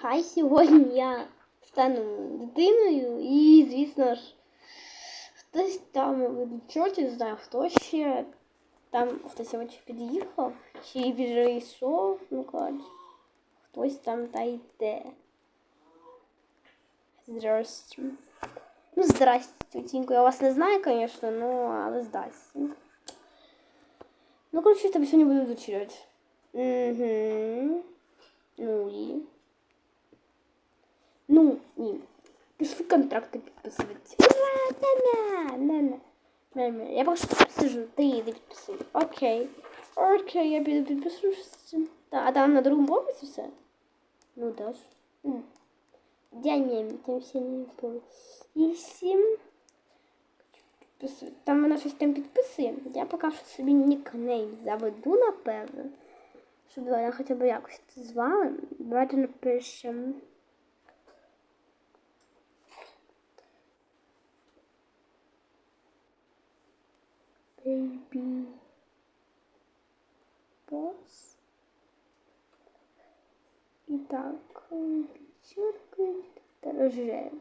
Хай сьогодні я стану дитиною і, звісно ж, хтось там в чорті, не знаю, хто ще. Там хтось сьогодні під'їхав, чи вже йшов, ну коротше. Хтось там та йде. Здрасте. Ну, здрасте, тетенько. Я вас не знаю, конечно, ну, але здрасте. Ну, короче, я тебе сьогодні буду изучать. Угу. Ну і. Ну, ні. Пішли контракти підписувати. Ура, на-на, на-на. Я що сижу, ти йди підписуй. Окей. Окей, я піду підписуюся. Та, а там на другому поверсі все? Ну, да ж. Я не, там все не було. І всім. Там вона щось там підписує. Я поки що собі нікнейм заведу, напевно. Щоб вона хоча б якось це звали. Давайте напишемо. Baby Boss. І так, пятерка, дороже.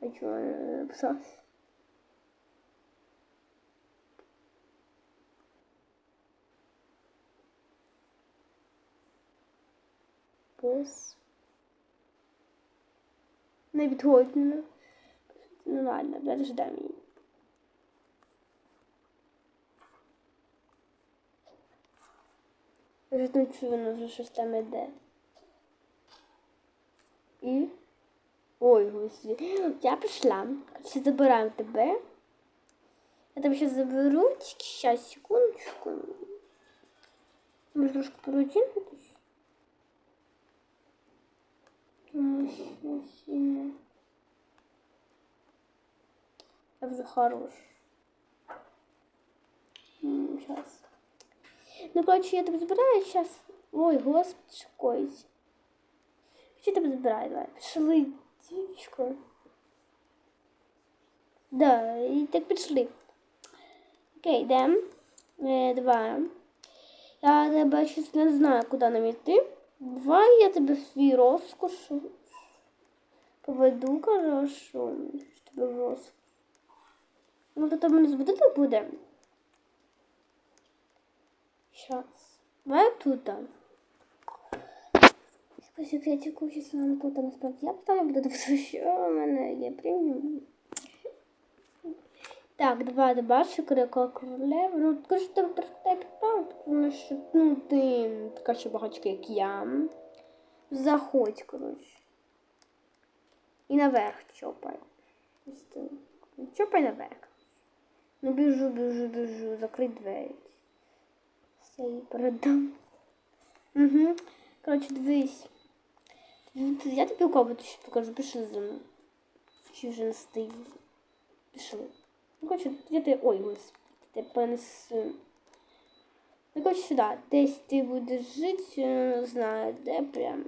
А чего она написалась? Босс. Не відгодно. Ну ладно, подождем її. Вже там чую, вже щось там іде. І. Ой, господи. Я прийшла. Короче, забираємо тебе. Я тебе сейчас заберу. Тільки сейчас, секундочку. Може трошки порутинитись? Тому що Я вже хорош. Сейчас. Ну, короче, я тебе забираю сейчас. Ой, господи, коїться. Що тебе забираю? Давай. Пішли, дівчинко. Да, і так пішли. Окей, йдемо. Е, два. Я тебе щось не знаю, куди нам йти. Давай я тебе свій розкош поведу, хорошо. Тебе в розкош. Ну, то там мене збудити буде. Сейчас. Давай тут. По секретику, сейчас нам тут насправді. Я поставлю буде тому що у мене є преміум. Так, два дебаші, крика королева. Ну, кажу, тебе трошки так підправити, тому що, ну, ти така ще багачка, як я. Заходь, коротше. І наверх чопай. Чопай наверх. Ну, біжу, біжу, біжу, закрий двері. Все, її передам. Угу. Коротше, дивись. Я тобі у кого ще покажу, пішли за мною. Чи вже не стиг. Пішли. Ну, коротше, я ти... Ой, господи, ти понесу. Ну, коротше, сюди. Десь ти будеш жити, не знаю, де прям.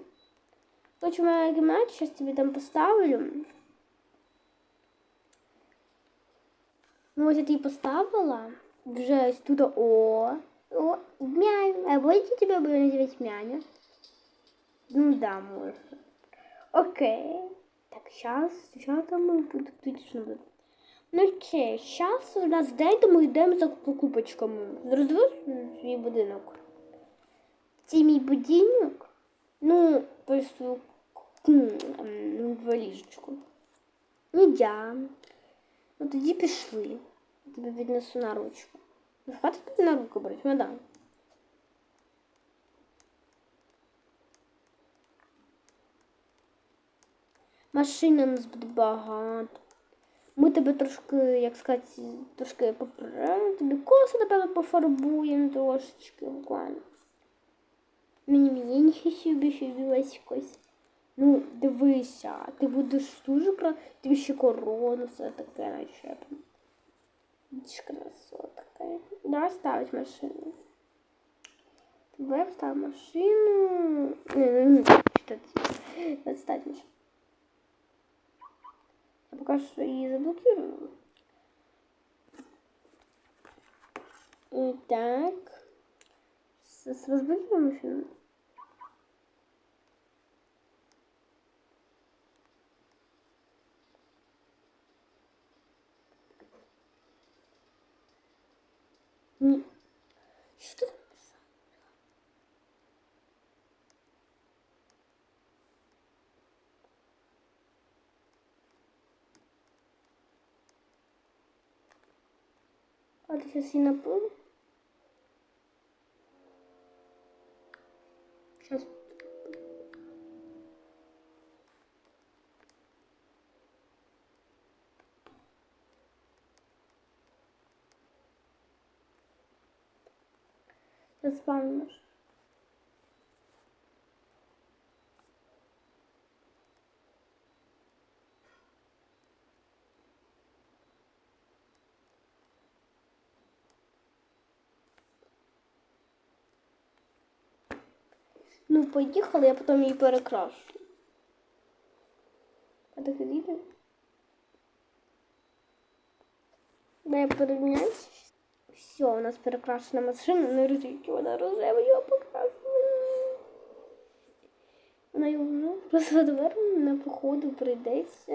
Коротше, моя кімната, зараз тобі там поставлю. Ну, ось я тобі поставила. Вже ось тут, о. О, мяня. А будете тебя буду называть мяня? Ну да, можно. Окей. Так, сейчас, сейчас там мы будем. Ну окей, сейчас у нас день, то ми йдемо за покупочками. Зрозумів свій будинок. Це мій будинок. Ну, просто ну, в ліжечку. Ну, да. Ну тоді пішли. Тебе віднесу на ручку. Ну, Хватить тобі на руку брати, мадам. Машин у нас буде багато. Ми тебе трошки, як сказати, трошки поправимо, тобі коси, напевно, пофарбуємо трошечки буквально. Мені мені більше білась Ну, дивися, ти будеш дуже кра... Тобі ще корону, все таке начепно. Красотка. Давай ставить машину. Давай поставим машину. Что это? Ставить машину. Я пока что ее заблокирую. Итак. С, с машину. Що ти написав? А ты сейчас и напомню? Сейчас. Заспавнишь. Ну, поїхали, я потім її перекрашу. А так відійде. Дай порівняйся. Все, у нас перекрашена машина, не ризики, вона рожева, його покрасила. Вона його вже просто на походу прийдеться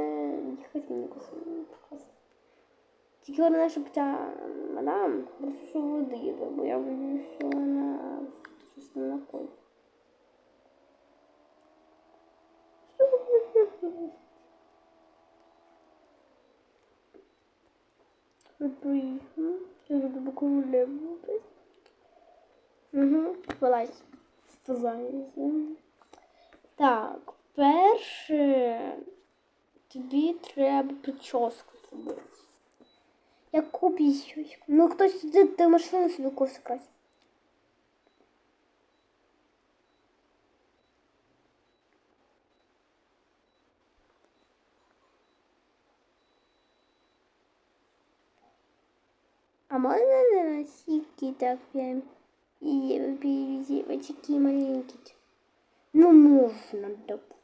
їхати мені космію покрасити. Тільки головне, щоб ця мадам просто що водила, бо я боюсь, що вона щось не знаходить. Приїхав. Я буду буквально буде. Угу, вилазь. Так, перше тобі треба прическу зробити. Яку б'ю? Ну хтось сидить, ти машину собі коси можно на носилки так прям и перевезти? вот такие маленькие? Ну, можно, допустим.